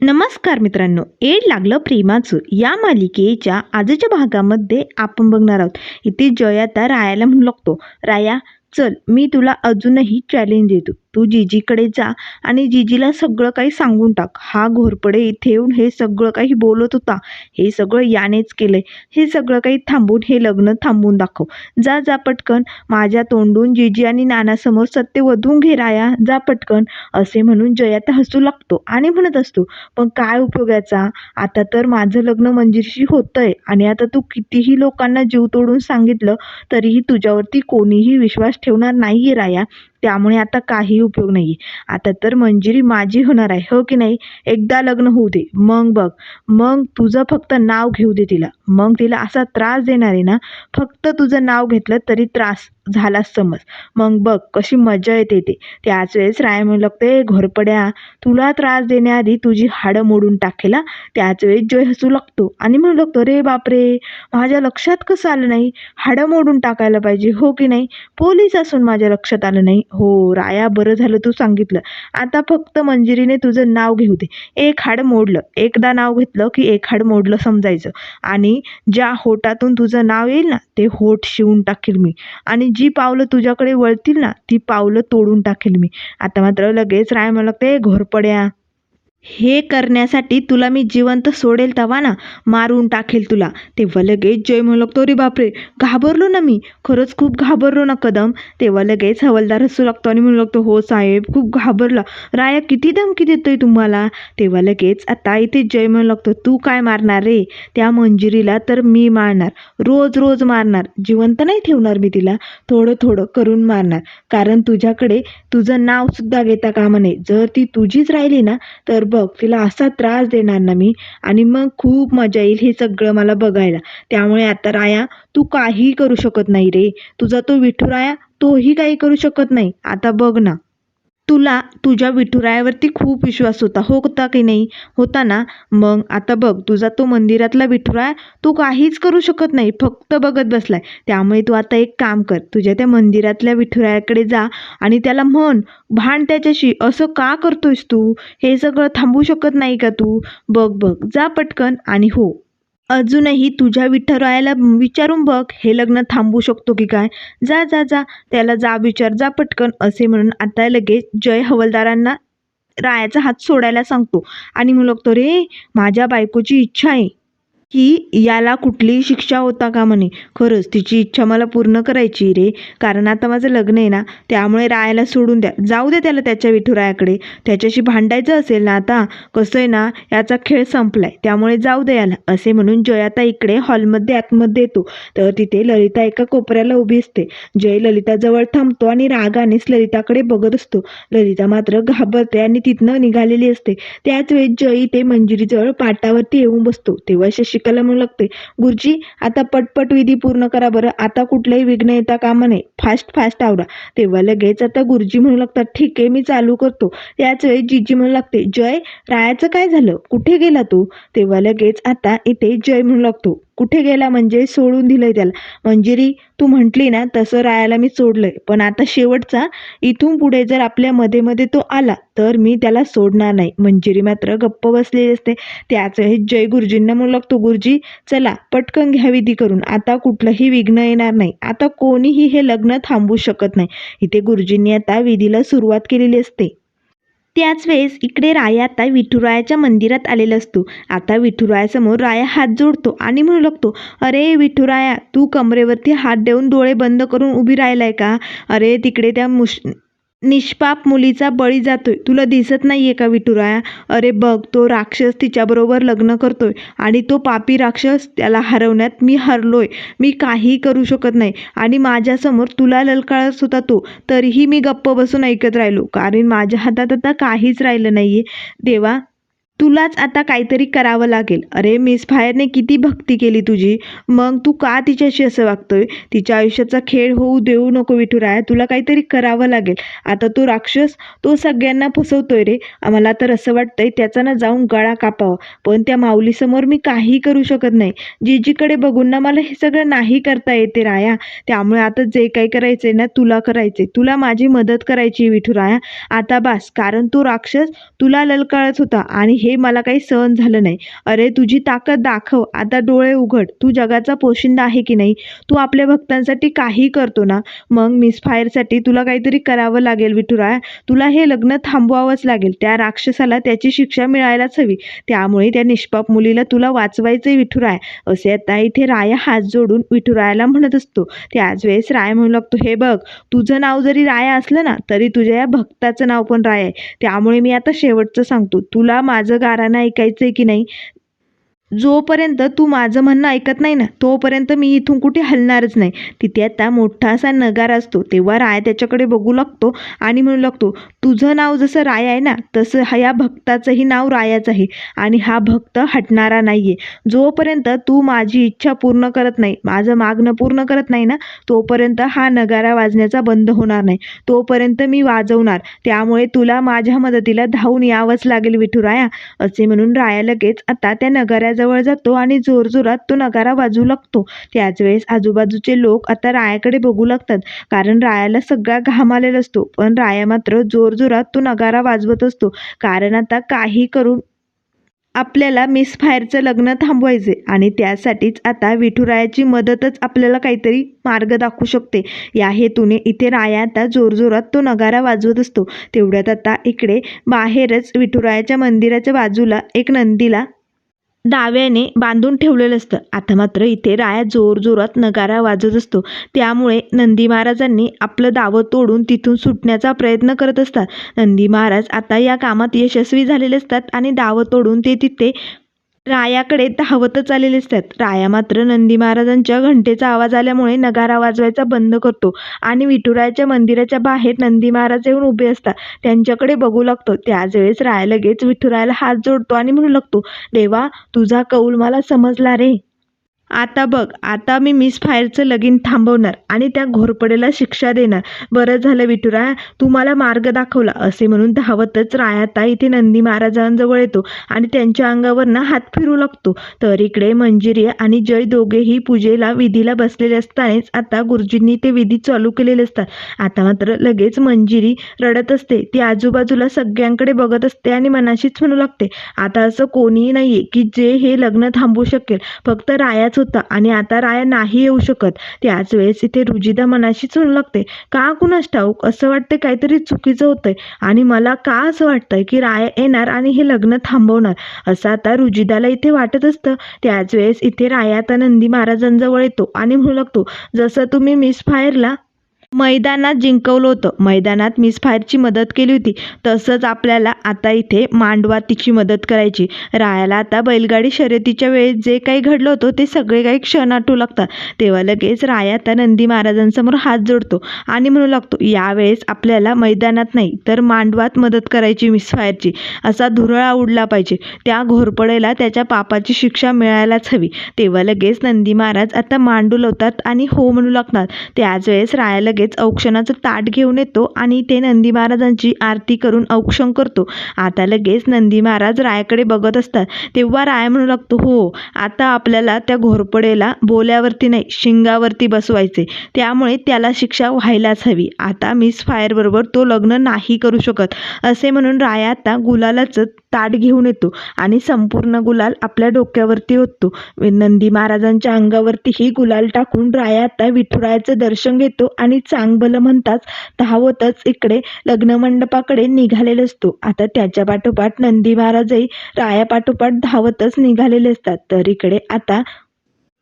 नमस्कार मित्रांनो एड लागलं प्रेमाचं. या मालिकेच्या आजच्या भागामध्ये आपण बघणार आहोत. इथे जय आता रायाला म्हणू लागतो राया चल मी तुला अजूनही चॅलेंज देतो. तू जीजीकडे जा आणि जिजीला सगळं काही सांगून टाक. हा घोरपडे इथे येऊन हे सगळं काही बोलत होता. हे सगळं यानेच केलंय. हे सगळं काही थांबून हे लग्न थांबून दाखव. जा जा पटकन. माझ्या तोंडून जीजी आणि नानासमोर सत्य वधून घे राया. जा पटकन. असे म्हणून जयात हसू लागतो आणि म्हणत असतो पण काय उपयोगाचा आता तर माझं लग्न मंजिरीशी होतंय आणि आता तू कितीही लोकांना जीव तोडून सांगितलं तरीही तुझ्यावरती कोणीही विश्वास ठेवणार नाही राया. त्यामुळे आता काही उपयोग नाही आता तर मंजिरी माझी होणार आहे हो की नाही? एकदा लग्न होऊ दे. मग बघ. मग तुझं फक्त नाव घेऊ दे तिला. मग तिला असा त्रास देणार आहे ना फक्त तुझं नाव घेतलं तरी त्रास झाला समज. मग बघ कशी मजा येते ते. त्याच वेळेस राय म्हणू लागते घोरपड्या तुला त्रास देण्याआधी तुझी हाडं मोडून टाकेल त्याच वेळेस जय हसू लागतो आणि म्हणू लागतो रे बापरे माझ्या लक्षात कसं आलं नाही? हाडं मोडून टाकायला पाहिजे हो की नाही? पोलीस असून माझ्या लक्षात आलं नाही. हो राया बरं झालं तू सांगितलं. आता फक्त मंजिरीने तुझं नाव घेऊ दे. एक हाड मोडलं. एकदा नाव घेतलं की एक हाड मोडलं समजायचं. आणि ज्या होटातून तुझं नाव येईल ना ते होट शिवून टाकेल मी. आणि जी पावलं तुझ्याकडे वळतील ना ती पावलं तोडून टाकेल मी. आता मात्र लगेच राय मला लागते घोरपड्या हे करण्यासाठी तुला मी जिवंत सोडेल तवा ना मारून टाकेल तुला. तेव्हा लगेच जय म्हणू लागतो रे बापरे घाबरलो ना मी. खरंच खूप घाबरलो ना कदम. तेव्हा लगेच हवालदार हसू लागतो आणि म्हणू लागतो हो साहेब खूप घाबरला. राया किती धमकी देतोय तुम्हाला? तेव्हा लगेच आता इथे जय म्हणू लागतो तू काय मारणार रे? त्या मंजिरीला तर मी मारणार. रोज रोज मारणार. जिवंत नाही ठेवणार मी तिला. थोडं थोडं करून मारणार. कारण तुझ्याकडे तुझं नाव सुद्धा घेता कामा नये. जर ती तुझीच राहिली ना तर बघ तिला असा त्रास देणार ना मी. आणि मग खूप मजा येईल हे सगळं मला बघायला. त्यामुळे आता राया तू काही करू शकत नाही रे. तुझा तो विठुराया तोही काही करू शकत नाही. आता बघ ना. तुला तुझ्या विठुरायावरती खूप विश्वास होता. हो होता की नाही? होता ना? मग आता बघ तुझा तो मंदिरातला विठुराया तो काहीच करू शकत नाही फक्त बघत बसलाय. त्यामुळे तू आता एक काम कर तुझ्या त्या मंदिरातल्या विठुरायाकडे जा आणि त्याला म्हण भांड त्याच्याशी असं का करतोयस तू? हे सगळं थांबू शकत नाही का तू? बघ बघ जा पटकन आणि हो. अजूनही तुझ्या विठ्ठरायाला विचारून बघ हे लग्न थांबू शकतो की काय? जा जा जा त्याला जा विचार जा पटकन असे म्हणून आता लगेच जय हवलदारांना रायाचा हात सोडायला सांगतो. आणि म्हणू लागतो रे माझ्या बायकोची इच्छा आहे. की याला कुठलीही शिक्षा होता का म्हणे? खरंच तिची इच्छा मला पूर्ण करायची रे. कारण आता माझं लग्न आहे ना त्यामुळे रायाला सोडून द्या. जाऊ दे त्याला त्याच्या विठुरायाकडे. त्याच्याशी भांडायचं असेल ना आता कसं आहे ना याचा खेळ संपलाय. त्यामुळे जाऊ दे याला. असे म्हणून जय आता इकडे हॉलमध्ये आतमध्ये येतो. तर तिथे ललिता एका कोपऱ्याला उभी असते. जय ललिताजवळ थांबतो आणि रागानेच ललिताकडे बघत असतो. ललिता मात्र घाबरते आणि तिथनं निघालेली असते. त्याच वेळी जय ते मंजिरीजवळ पाटावरती येऊन बसतो. तेव्हा शशी शिकायला म्हणू लागते. गुरुजी आता पटपट विधी पूर्ण करा बरं. आता कुठलंही विघ्न येता कामा नये. फास्ट फास्ट आवरा. तेव्हा लगेच आता गुरुजी म्हणू लागतात ठीक आहे मी चालू करतो. याच वेळी जिजी म्हणू लागते जय रायाचं काय झालं? कुठे गेला तू? तेव्हा लगेच आता इथे जय म्हणू लागतो. कुठे गेला म्हणजे सोडून दिलंय त्याला. मंजिरी तू म्हटली ना तसं रायाला मी सोडलंय. पण आता शेवटचा इथून पुढे जर आपल्या मध्ये मध्ये तो आला तर मी त्याला सोडणार नाही. मंजिरी मात्र गप्प बसलेली असते. त्याच हे जय गुरुजींना म्हणू लागतो गुरुजी चला पटकन घ्या विधी करून. आता कुठलंही विघ्न येणार नाही. आता कोणीही हे लग्न थांबवू शकत नाही. इथे गुरुजींनी आता विधीला सुरुवात केलेली असते. त्याच वेळेस इकडे राया आता विठुरायाच्या मंदिरात आलेला असतो. आता विठुरायासमोर राया हात जोडतो आणि म्हणू लागतो अरे विठुराया तू कमरेवरती हात देऊन डोळे बंद करून उभी राहिलाय का? अरे तिकडे त्या मुश निष्पाप मुलीचा बळी जातोय. तुला दिसत नाहीये का विठुराया? अरे बघ तो राक्षस तिच्याबरोबर लग्न करतोय आणि तो पापी राक्षस त्याला हरवण्यात मी हरलोय. मी काही करू शकत नाही आणि माझ्यासमोर तुला ललकाळत होता तो. तरीही मी गप्प बसून ऐकत राहिलो. कारण माझ्या हातात आता काहीच राहिलं नाहीये. देवा तुलाच आता काहीतरी करावं लागेल. अरे मिस फायरने किती भक्ती केली तुझी. मग तू का तिच्याशी असं वागतोय? तिच्या आयुष्याचा खेळ होऊ देऊ नको विठुराया. तुला काहीतरी करावं लागेल. आता तो राक्षस तो सगळ्यांना फसवतोय रे. आम्हाला तर असं वाटतंय त्याचा ना जाऊन गळा कापावा. पण त्या माऊलीसमोर मी काही करू शकत नाही. जीजीकडे बघून ना मला हे सगळं नाही करता येते राया. त्यामुळे आता जे काही करायचंय ना तुला करायचंय. तुला माझी मदत करायची आहे, विठुराया. आता बास. कारण तो राक्षस तुला ललकाळत होता आणि हे मला काही सहन झालं नाही. अरे तुझी ताकद दाखव. आता डोळे उघड. तू जगाचा पोशिंदा आहे की नाही? तू आपल्या भक्तांसाठी काही करतो ना? मग मिसफायरसाठी तुला काहीतरी करावं लागेल विठुराया. तुला हे लग्न थांबवावंच लागेल. त्या राक्षसाला त्याची शिक्षा मिळायलाच हवी. त्यामुळे त्या निष्पाप मुलीला तुला वाचवायचंय विठुराय. असे आता इथे राया हात जोडून विठुरायाला म्हणत असतो. त्याच वेळेस राय म्हणू लागतो हे बघ तुझं नाव जरी राया असलं ना तरी तुझ्या या भक्ताचं नाव पण राय आहे. त्यामुळे मी आता शेवटचं सांगतो. तुला माझं गारानं ऐकायचं आहे की नाही? जोपर्यंत तू माझं म्हणणं ऐकत नाही ना तोपर्यंत मी इथून कुठे हलणारच नाही. तिथे आता मोठा असा नगार असतो तेव्हा राय त्याच्याकडे बघू लागतो आणि म्हणू लागतो तुझं नाव जसं राय आहे ना तसं हा या भक्ताचंही नाव रायाच आहे आणि हा भक्त हटणारा नाही आहे जोपर्यंत तू माझी इच्छा पूर्ण करत नाही माझं मागणं पूर्ण करत नाही ना तोपर्यंत हा नगारा वाजण्याचा बंद होणार नाही. तोपर्यंत मी वाजवणार. त्यामुळे तुला माझ्या मदतीला धावून यावंच लागेल विठुराया असे म्हणून राया लगेच आता त्या नगाऱ्या नगाऱ्याजवळ जातो आणि जोरजोरात तो नगारा वाजवू लागतो. त्याच वेळेस आजूबाजूचे लोक आता रायाकडे बघू लागतात. कारण रायाला सगळा घाम आलेला असतो. पण राया मात्र जोरजोरात तो नगारा वाजवत असतो. कारण आता काही करून आपल्याला मिस फायरचं लग्न थांबवायचे आणि त्यासाठीच आता विठुरायाची मदतच आपल्याला काहीतरी मार्ग दाखवू शकते. या हेतूने इथे राया आता जोरजोरात तो नगारा वाजवत असतो. तेवढ्यात आता इकडे बाहेरच विठुरायाच्या मंदिराच्या बाजूला एक नंदीला दाव्याने बांधून ठेवलेलं असतं. आता मात्र इथे राया जोरजोरात नगारा वाजत असतो. त्यामुळे नंदी महाराजांनी आपलं दावं तोडून तिथून सुटण्याचा प्रयत्न करत असतात. नंदी महाराज आता या कामात यशस्वी झालेले असतात आणि दावं तोडून ते तिथे रायाकडे धावतच आलेले असतात. राया मात्र नंदी महाराजांच्या घंटेचा आवाज आल्यामुळे नगारा वाजवायचा बंद करतो आणि विठुरायाच्या मंदिराच्या बाहेर नंदी महाराज येऊन उभे असतात. त्यांच्याकडे बघू लागतो. त्याच वेळेस राया लगेच विठुरायाला हात जोडतो आणि म्हणू लागतो देवा तुझा कौल मला समजला रे. आता बघ आता मी मिस फायरचं लगीन थांबवणार आणि त्या घोरपडेला शिक्षा देणार. बरं झालं विठुराया तू मला मार्ग दाखवला असे म्हणून धावतच रायाता इथे नंदी महाराजांजवळ येतो आणि त्यांच्या अंगावरनं हात फिरू लागतो. तर इकडे मंजिरी आणि जय दोघेही पूजेला विधीला बसलेले असतानाच आता गुरुजींनी ते विधी चालू केलेले असतात. आता मात्र लगेच मंजिरी रडत असते. ती आजूबाजूला सगळ्यांकडे बघत असते आणि मनाशीच म्हणू लागते. आता असं कोणीही नाहीये की जे हे लग्न थांबवू शकेल. फक्त रायाच होता आणि आता राया नाही येऊ शकत. त्याच वेळेस इथे रुजिदा मनाशीच म्हणू लागते. का कुणास ठाऊक? असं वाटतं काहीतरी चुकीचं होतंय. आणि मला का असं वाटतंय की राया येणार आणि हे लग्न थांबवणार? असं आता रुजिदाला इथे वाटत असतं. त्याच वेळेस इथे राया आता नंदी महाराजांजवळ येतो आणि म्हणू लागतो जसं तुम्ही मिस फायरला मैदानात जिंकवलं होतं. मैदानात मिस फायरची मदत केली होती. तसंच आपल्याला आता इथे मांडवा तिची मदत करायची. रायाला आता बैलगाडी शर्यतीच्या वेळेस जे काही घडलं होतं ते सगळे काही क्षण आठवू लागतात. तेव्हा लगेच राया आता नंदी महाराजांसमोर हात जोडतो आणि म्हणू लागतो यावेळेस आपल्याला मैदानात नाही तर मांडवात मदत करायची मिस फायरची असा धुरळा उडला पाहिजे. त्या घोरपडेला त्याच्या पापाची शिक्षा मिळायलाच हवी. तेव्हा लगेच नंदी महाराज आता मांडू लावतात आणि हो म्हणू लागतात. त्याच वेळेस राया लगेच औक्षणाचं ताट घेऊन येतो आणि ते नंदी महाराजांची आरती करून औक्षण करतो. आता लगेच नंदी महाराज रायाकडे बघत असतात. तेव्हा राय म्हणू लागतो हो आता आपल्याला त्या घोरपडेला बोल्यावरती नाही शिंगावरती बसवायचे त्यामुळे त्याला शिक्षा व्हायलाच हवी. आता मिस फायरबरोबर तो लग्न नाही करू शकत. असे म्हणून राया आता गुलालाचं ताट घेऊन येतो आणि संपूर्ण गुलाल आपल्या डोक्यावरती ओततो. नंदी महाराजांच्या अंगावरतीही गुलाल टाकून राया आता विठुरायाचं दर्शन घेतो आणि चांगभलं म्हणताच धावतच इकडे लग्नमंडपाकडे निघालेला असतो. आता त्याच्या पाठोपाठ नंदी महाराजही राया पाठोपाठ धावतच निघालेले असतात. तर इकडे आता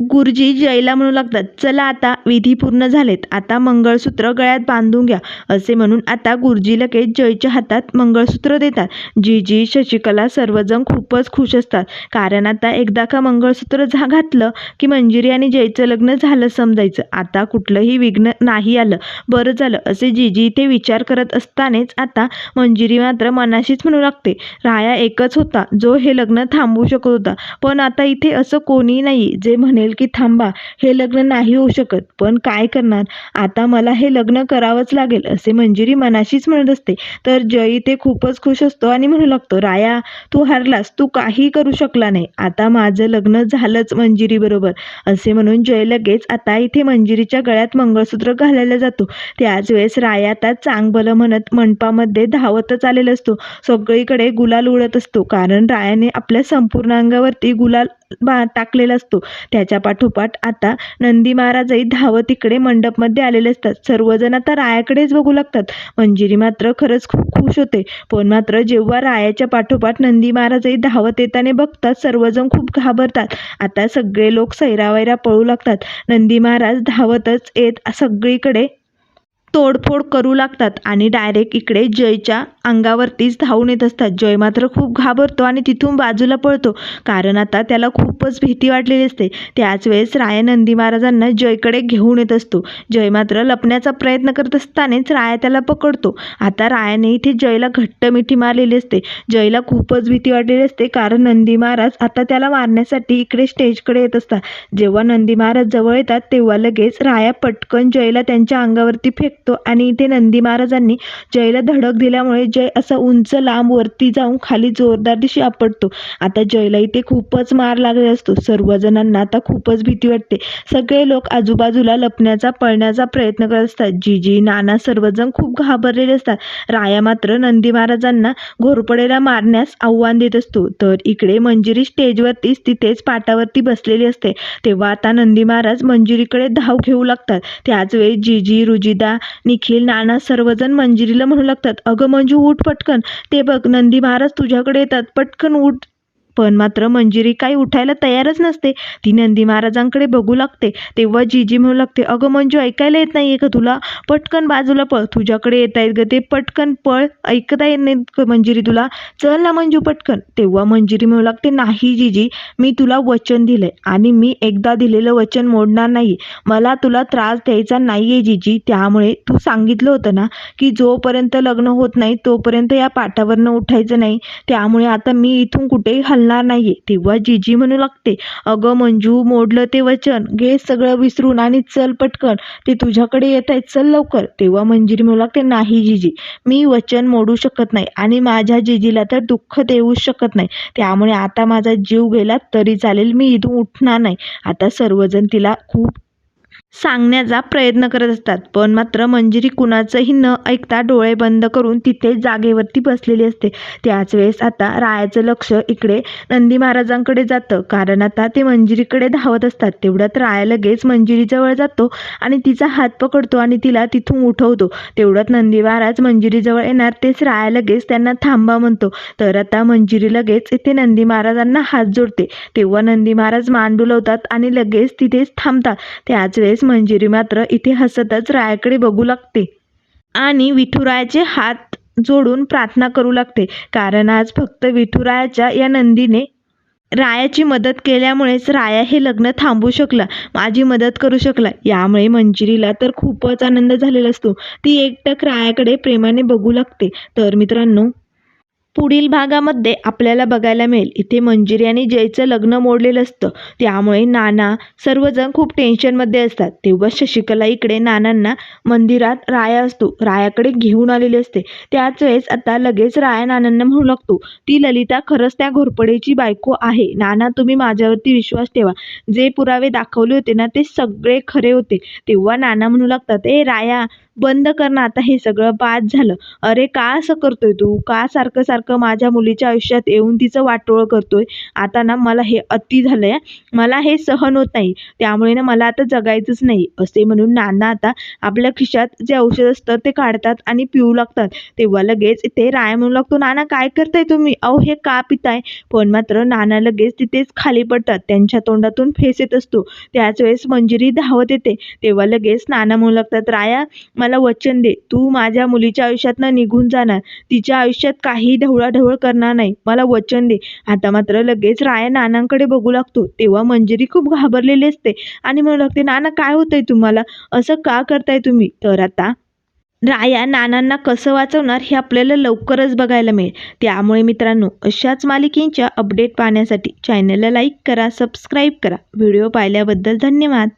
गुरुजी जयला म्हणू लागतात चला आता विधी पूर्ण झालेत आता मंगळसूत्र गळ्यात बांधून घ्या असे म्हणून आता गुरुजी लगेच जयच्या हातात मंगळसूत्र देतात. जीजी शशिकला सर्वजण खूपच खुश असतात कारण आता एकदा का मंगळसूत्र झा घातलं की मंजिरी आणि जयचं लग्न झालं समजायचं आता कुठलंही विघ्न नाही आलं बरं झालं असे जीजी इथे विचार करत असतानाच आता मंजिरी मात्र मनाशीच म्हणू लागते राया एकच होता जो हे लग्न थांबवू शकत होता पण आता इथे असं कोणी नाही जे म्हणे म्हणेल की थांबा हे लग्न नाही होऊ शकत. पण काय करणार? आता मला हे लग्न करावंच लागेल असे मंजिरी मनाशीच म्हणत असते. तर जय इथे खूपच खुश असतो आणि म्हणू लागतो राया तू हारलास तू काही करू शकला नाही. आता माझं लग्न झालंच मंजिरी बरोबर असे म्हणून जय लगेच आता इथे मंजिरीच्या गळ्यात मंगळसूत्र घालायला जातो. त्याच वेळेस राया आता चांगबल म्हणत मंडपामध्ये धावतच आलेला असतो. सगळीकडे गुलाल उडत असतो कारण रायाने आपल्या संपूर्ण अंगावरती गुलाल बा टाकलेला असतो. त्याच्या पाठोपाठ आता नंदी महाराजही धावत इकडे मंडपमध्ये आलेले असतात. सर्वजण आता रायाकडेच बघू लागतात. मंजिरी मात्र खरंच खूप खुश होते. पण मात्र जेव्हा रायाच्या पाठोपाठ नंदी महाराजही धावत येताना बघतात सर्वजण खूप घाबरतात. आता सगळे लोक सैरावैरा पळू लागतात. नंदी महाराज धावतच येत सगळीकडे तोडफोड करू लागतात आणि डायरेक्ट इकडे जयच्या अंगावरतीच धावून येत असतात. जय मात्र खूप घाबरतो आणि तिथून बाजूला पळतो. कारण आता त्याला खूपच भीती वाटलेली असते. त्याच वेळेस राया नंदी महाराजांना जयकडे घेऊन येत असतो. जय मात्र लपण्याचा प्रयत्न करत असतानाच राया त्याला पकडतो. आता रायाने इथे जयला घट्ट मिठी मारलेली असते. जयला खूपच भीती वाटलेली असते कारण नंदी महाराज आता त्याला मारण्यासाठी इकडे स्टेजकडे येत असतात. जेव्हा नंदी महाराज जवळ येतात तेव्हा लगेच राया पटकन जयला त्यांच्या अंगावरती शकतो. आणि इथे नंदी महाराजांनी जयला धडक दिल्यामुळे जय असा उंच लांब वरती जाऊन खाली जोरदार दिशी आपटतो. आता जयला इथे खूपच मार लागले असतो. सर्वजणांना आता खूपच भीती वाटते. सगळे लोक आजूबाजूला लपण्याचा पळण्याचा प्रयत्न करत असतात. जीजी नाना सर्वजण खूप घाबरलेले असतात. राया मात्र नंदी महाराजांना घोरपडेला मारण्यास आव्हान देत असतो. तर इकडे मंजिरी स्टेजवरतीच तिथेच पाटावरती बसलेली असते. तेव्हा आता नंदी महाराज मंजिरीकडे धाव घेऊ लागतात. त्याच वेळी जीजी रुजिदा निखिल नाना सर्वजण मंजिरीला म्हणू लागतात अगं मंजू उठ पटकन. ते बघ नंदी महाराज तुझ्याकडे येतात. पटकन उठ. पण मात्र मंजिरी काही उठायला तयारच नसते. ती नंदी महाराजांकडे बघू लागते. तेव्हा जीजी म्हणू लागते अगं मंजू ऐकायला येत नाही आहे का तुला? पटकन बाजूला पळ. तुझ्याकडे येत आहेत ग ते पटकन पळ. ऐकता येत नाही मंजिरी तुला. चल ना मंजू पटकन. तेव्हा मंजिरी म्हणू लागते नाही जीजी मी तुला वचन दिलंय आणि मी एकदा दिलेलं वचन मोडणार नाही मला तुला त्रास द्यायचा नाही आहे जीजी. त्यामुळे तू सांगितलं होतं ना की जोपर्यंत लग्न होत नाही तोपर्यंत या पाटावरनं उठायचं नाही. त्यामुळे आता मी इथून कुठेही हलणार नाही तेव्हा जीजी म्हणू लागते अगं मंजू मोडलं ते वचन. घे सगळं विसरून आणि चल पटकन. ते तुझ्याकडे येत आहेत चल लवकर. तेव्हा मंजिरी म्हणू लागते नाही जीजी मी वचन मोडू शकत नाही आणि माझ्या जीजीला तर दुःख देऊच शकत नाही. त्यामुळे आता माझा जीव गेला तरी चालेल मी इथून उठणार नाही. आता सर्वजण तिला खूप सांगण्याचा प्रयत्न करत असतात. पण मात्र मंजिरी कुणाचंही न ऐकता डोळे बंद करून तिथे जागेवरती बसलेली असते. त्याच वेळेस आता रायाचं लक्ष इकडे नंदी महाराजांकडे जातं. कारण आता ते मंजिरीकडे धावत असतात. तेवढ्यात राया लगेच मंजिरीजवळ जातो आणि तिचा हात पकडतो आणि तिला तिथून उठवतो. तेवढ्यात नंदी महाराज मंजिरीजवळ येणार तेच राया लगेच त्यांना थांबा म्हणतो. तर आता मंजिरी लगेच इथे नंदी महाराजांना हात जोडते. तेव्हा नंदी महाराज मान डुलवतात आणि लगेच तिथेच थांबतात. त्याच वेळेस मंजिरी मात्र इथे हसतच रायाकडे बघू लागते. आणि विठुरायाचे हात जोडून प्रार्थना करू लागते. कारण आज फक्त विठुरायाच्या या नंदीने रायाची मदत केल्यामुळेच राया हे लग्न थांबू शकला. माझी मदत करू शकला. यामुळे मंजिरीला तर खूपच आनंद झालेला असतो. ती एकटक रायाकडे प्रेमाने बघू लागते. तर मित्रांनो पुढील भागामध्ये आपल्याला बघायला मिळेल. इथे मंजिरी आणि जयचं लग्न मोडलेलं असतं. त्यामुळे नाना सर्वजण खूप टेन्शनमध्ये असतात. तेव्हा शशिकला इकडे नानांना मंदिरात राया असतो. रायाकडे घेऊन आलेली असते. त्याच वेळेस आता लगेच राया नानांना म्हणू लागतो ती ललिता खरंच त्या घोरपडेची बायको आहे. नाना तुम्ही माझ्यावरती विश्वास ठेवा. जे पुरावे दाखवले होते ना ते सगळे खरे होते. तेव्हा नाना म्हणू लागतात ए राया बंद कर ना आता हे सगळं बाद झालं. अरे का असं करतोय तू? का सारखं सारखं माझ्या मुलीच्या आयुष्यात येऊन तिचं वाटोळं करतोय? आता ना मला हे अति झालंय मला हे सहन होत नाही. त्यामुळे ना मला आता जगायचंच नाही. असे म्हणून नाना आता आपल्या खिशात जे औषध असतं ते काढतात आणि पिऊ लागतात. तेव्हा लगेच ते राय म्हणू लागतो नाना काय करताय तुम्ही? अहो हे का पिताय? पण मात्र नाना लगेच तिथेच खाली पडतात. त्यांच्या तोंडातून फेस येत असतो. त्याच वेळेस मंजिरी धावत येते. तेव्हा लगेच नाना म्हणू लागतात राया मला वचन दे. तू माझ्या मुलीच्या आयुष्यातनं निघून जाणार. तिच्या आयुष्यात काही ढवळाढवळ करणार नाही. मला वचन दे. आता मात्र लगेच राया नानांकडे बघू लागतो. तेव्हा मंजिरी खूप घाबरलेली असते. आणि म्हणू लागते नाना काय होतंय तुम्हाला? असं का करताय तुम्ही? तर आता राया नानांना कसं वाचवणार हे आपल्याला लवकरच बघायला मिळेल. त्यामुळे मित्रांनो अशाच मालिकेंच्या अपडेट पाहण्यासाठी चॅनलला लाईक करा सबस्क्राईब करा. व्हिडिओ पाहिल्याबद्दल धन्यवाद.